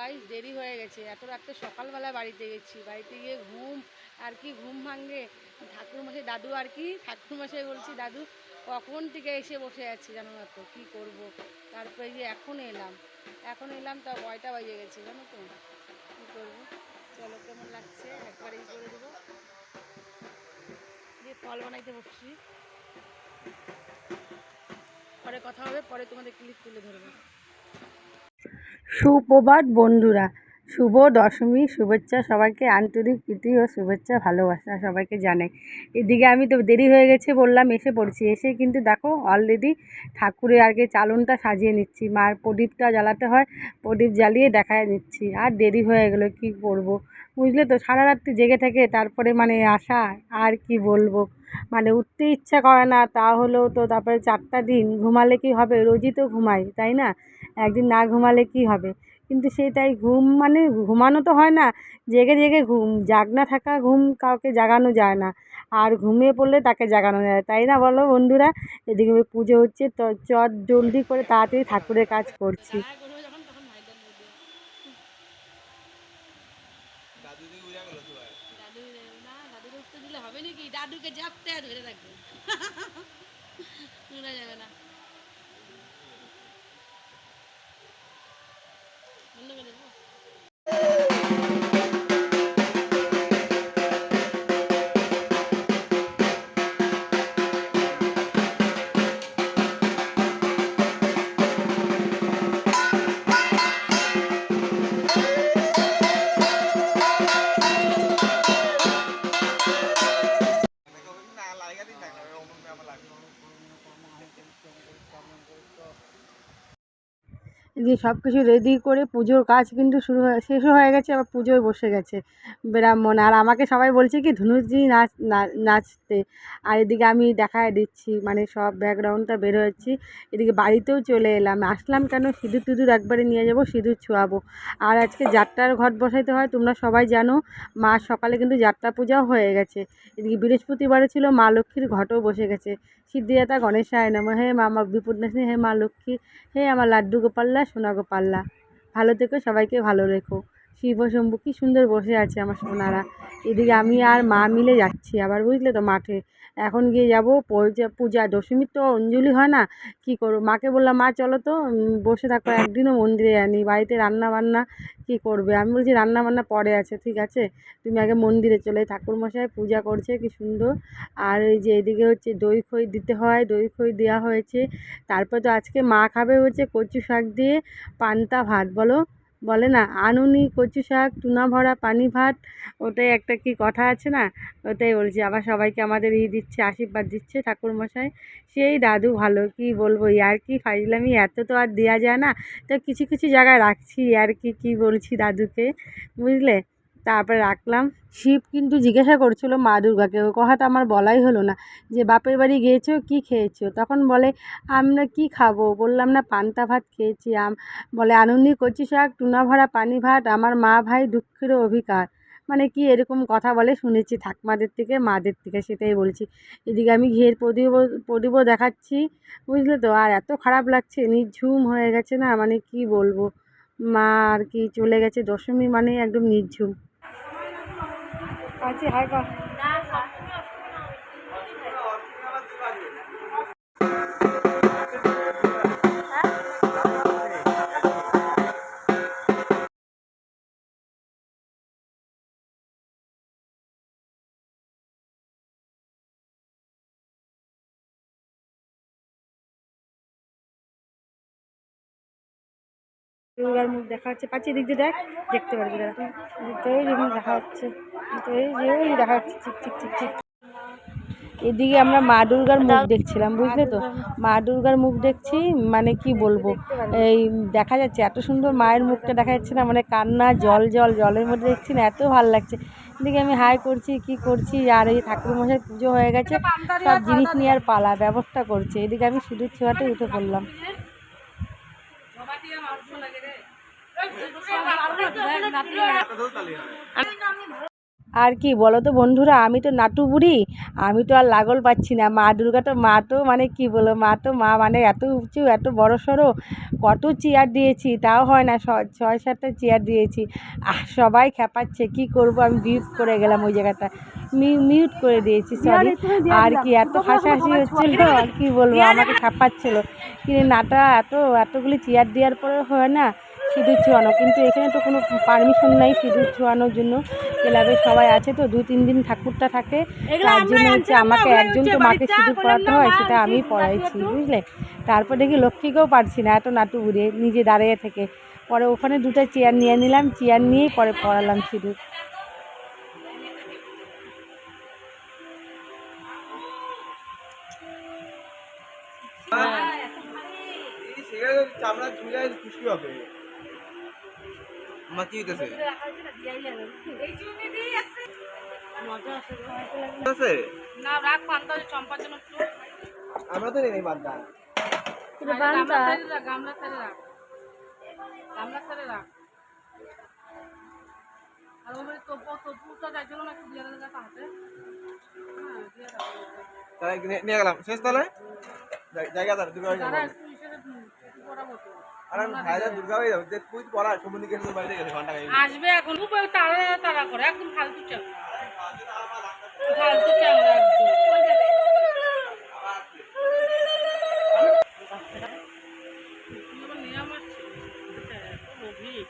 Guys দেরি হয়ে গেছে। এত রাত্রে সকালবেলা বাড়িতে গেছি। বাড়িতে গিয়ে ঘুম, আর কি ঘুম ভাঙে ঠাকুরমশাই, দাদু আর কি? ঠাকুরমশাই বলছি, দাদু, কখন থেকে এসে বসে আছি জানো না তো? কী করব? তারপরে যে এখন এলাম। এখন এলাম তা কয়টা বাজে গেছে, জানো তো? কী করব? চলো, কেমন লাগছে? একবারেই করে দেবো। দিয়ে ফল বানাইতে বসছি। পরে কথা হবে, পরে তোমাদের ক্লিপ তুলে ধরবো। সুপ্রভাত, বন্ধুরা। শুভ দশমী, শুভেচ্ছা সবাইকে, আন্তরিক প্রীতি ও শুভেচ্ছা ভালোবাসা সবাইকে জানাই। এদিকে আমি তো দেরি হয়ে গেছে, বললাম এসে পড়ছি। এসে কিন্তু দেখো অলরেডি ঠাকুরের আগে চালনটা সাজিয়ে নিচ্ছি। মার প্রদীপটা জ্বালাতে হয়, প্রদীপ জ্বালিয়ে দেখায় নিচ্ছি। আর দেরি হয়ে গেলো, কি করব? বুঝলে তো, সারা রাত্রি জেগে থেকে, তারপরে মানে আসা আর কি বলব? মানে উঠতে ইচ্ছা করে না, তা হলেও তো তারপরে চারটা দিন ঘুমালে কি হবে? রোজই তো ঘুমাই, তাই না? একদিন না ঘুমালে কি হবে? কিন্তু সেটাই ঘুম মানে ঘুমানো তো হয় না, জেগে জেগে ঘুম জাগনা থাকা ঘুম কাউকে জাগানো যায় না, আর ঘুমিয়ে পড়লে তাকে জাগানো যায় তাই না বলো বন্ধুরা? এদিকে পুজো হচ্ছে, তো চট জলদি করে তাড়াতাড়ি ঠাকুরের কাজ করছি দাদু দিকে উড়ে গেল তো ভাই দাদু না দাদুকে উঠতে দিলে হবে নাকি দাদুকে জাপতে ধরে রাখবে। উড়া যাবে না। দিয়ে সব কিছু রেডি করে পুজোর কাজ কিন্তু শুরু হয়ে, শেষও হয়ে গেছে, আবার পুজোয় বসে গেছে ব্রাহ্মণ। আর আমাকে সবাই বলছে কি ধনুজি নাচ নাচতে। আর এদিকে আমি দেখায় দিচ্ছি মানে সব ব্যাকগ্রাউন্ডটা বের হচ্ছি এদিকে বাড়িতেও চলে এলাম। আসলাম কেন? সিঁদুর টুদুর একবারে নিয়ে যাব, সিঁদুর ছোঁয়াবো। আর আজকে যাত্রার ঘট বসাইতে হয়, তোমরা সবাই জানো, মা সকালে কিন্তু যাত্রা পূজাও হয়ে গেছে। এদিকে বৃহস্পতিবারে ছিল মা লক্ষ্মীর ঘটও বসে গেছে। সিদ্ধিদাতা গণেশায় নম। হে মা মা বিপদনাশিনী হে মা লক্ষ্মী, হে আমার লাড্ডু গোপাল্লা সোনা গোপাল্লা ভালো থেকো, সবাইকে ভালো রেখো। শিব শম্ভু কী সুন্দর বসে আছে আমার সোনারা। এদিকে আমি আর মা মিলে যাচ্ছি, আবার বুঝলে তো মাঠে। এখন গিয়ে যাব পূজা পূজা দশমীর তো অঞ্জলি হয় না কী করব? মাকে বললাম মা চলো তো বসে থাকো একদিনও মন্দিরে আনি বাড়িতে রান্না বান্না কী করবে? আমি বলছি রান্না বান্না পরে আছে ঠিক আছে তুমি আগে মন্দিরে চলে। ঠাকুরমশাই পূজা করছে কি সুন্দর। আর এই যে এদিকে হচ্ছে দই খই দিতে হয় দই খই দেওয়া হয়েছে। তারপর তো আজকে মা খাবে হচ্ছে কচু শাক দিয়ে পান্তা ভাত বলো। বলে না, আনুনি কচু শাক, টুনা ভরা পানি ভাত। ওটাই একটা কি কথা আছে না? ওটাই বলছি, আবার সবাইকে আমাদের ই দিচ্ছে, আশীর্বাদ দিচ্ছে ঠাকুরমশাই। সেই দাদু ভালো, কি বলব? আর কি ফাইজলামি? এত তো আর দেওয়া যায় না। তো কিছু কিছু জায়গায় রাখছি আর কি কি বলছি দাদুকে? বুঝলে? তারপরে রাখলাম। শিব কিন্তু জিজ্ঞাসা করছিল, মা দুর্গাকে? ওই কথাটা আমার বলাই হলো না। যে বাপের বাড়ি গিয়েছো, কি খেয়েছো? তখন বলে, আমরা কি খাব? বললাম, না, পান্তা ভাত খেয়েছি, আম। বলে আনন্দি কচি শাক, টুনা ভরা পানি ভাত, আমার মা ভাই দুঃখের অভিকার মানে কি এরকম কথা বলে, শুনেছি, ঠাকমাদের থেকে, মাদের থেকে, সেটাই বলছি। এদিকে আমি ঘিয়ের প্রদীপ প্রদীপও দেখাচ্ছি, বুঝলে তো? আর এত খারাপ লাগছে নির্ঝুম হয়ে গেছে না? মানে কি বলব? মা আর কি চলে গেছে, দশমী মানে একদম নির্ঝুম। আচ্ছা হাই কর দুর্গার মুখ দেখা হচ্ছে। পাচ্ছি দিক দিয়ে দেখ, দেখতে পারবি দেখা হচ্ছে দেখা চিক এদিকে আমরা মা দুর্গার মুখ দেখছিলাম, বুঝলে তো? মা দুর্গার মুখ দেখছি মানে কি বলব? এই দেখা যাচ্ছে, এত সুন্দর মায়ের মুখটা দেখা যাচ্ছে না মানে কান্না, জল জল, জলের মধ্যে দেখছি না, এত ভালো লাগছে। এদিকে আমি হাই করছি, কি করছি, আর এই ঠাকুরমশাই পুজো হয়ে গেছে, সব জিনিস নিয়ে আর পালা, ব্যবস্থা করছে। এদিকে আমি সিঁদুর ছোঁয়াতে উঠে পড়লাম। আর কি বলো তো বন্ধুরা আমি তো নাটু বুড়ি আমি তো আর লাগল পাচ্ছি না। মা দুর্গা তো মা তো মানে কি বলো মা তো মা মানে এত উঁচু এত বড় সড়ো কত চেয়ার দিয়েছি তাও হয় না ছয় সাতটা চেয়ার দিয়েছি। আর সবাই খেপাচ্ছে কি করব? আমি মিউট করে গেলাম ওই জায়গাটা। মিউট করে দিয়েছি সরি আর কি এত হাসাহাসি হচ্ছিল আর কি বলব আমাকে ছাপাচ্ছিল কিন্তু নাটা এত এতগুলি চেয়ার দেওয়ার পরে হয় না সিঁদুর ছোঁয়ানো কিন্তু এখানে তো কোনো পারমিশন নাই সিঁদুর ছোঁয়ানোর জন্য। ক্লাবে সবাই আছে তো দু তিন দিন ঠাকুরটা থাকে। তার জন্য হচ্ছে আমাকে একজন তো মাকে সিঁদুর পড়াতে হয় সেটা আমি পড়াইছি বুঝলে? তারপর দেখি লক্ষ্মীকেও পারছি না এত নাটু ঘুরে নিজে দাঁড়িয়ে থেকে। পরে ওখানে দুটো চেয়ার নিয়ে নিলাম চেয়ার নিয়েই পরে পড়ালাম সিঁদুর। চামড়া ঝুলে খুশকি হবে। আমার কি হইতেছে? আছে? না রাখ পান্তা চম্পার জন্য আমরা তো নেই গামলা সাইডে রাখ গামলা সাইডে রাখ গামলা আর ওই তপু তপুটা যাইছিল না দিয়ে হাতে তাহলে নিয়ে- গেলাম শেষ তাহলে জায়গা দুর্গা আসবে এখন তারা তারা করে একদম ফালতু চামড়া। ফালতু চামড়া একদম। তুমি আবার নিয়ে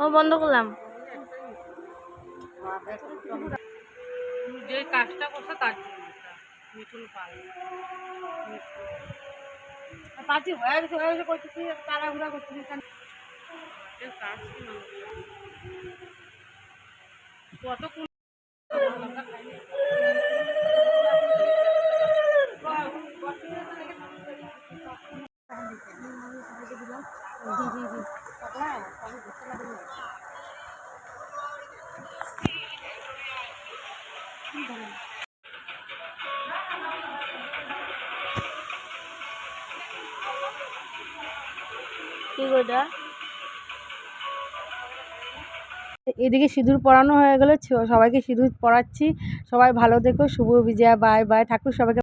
ও বন্ধ করলাম। যে কাজটা করছে তার জন্য। মিঠুন পাল। পাচ্ছি হয়ে গেছে হয়ে গেছে করতেছি তাড়াহুড়া করতেছি কাজ কি কত এদিকে সিঁদুর পরানো হয়ে গেলো সবাইকে সিঁদুর পরাচ্ছি। সবাই ভালো দেখো শুভ বিজয়া, বাই বাই। ঠাকুর সবাইকে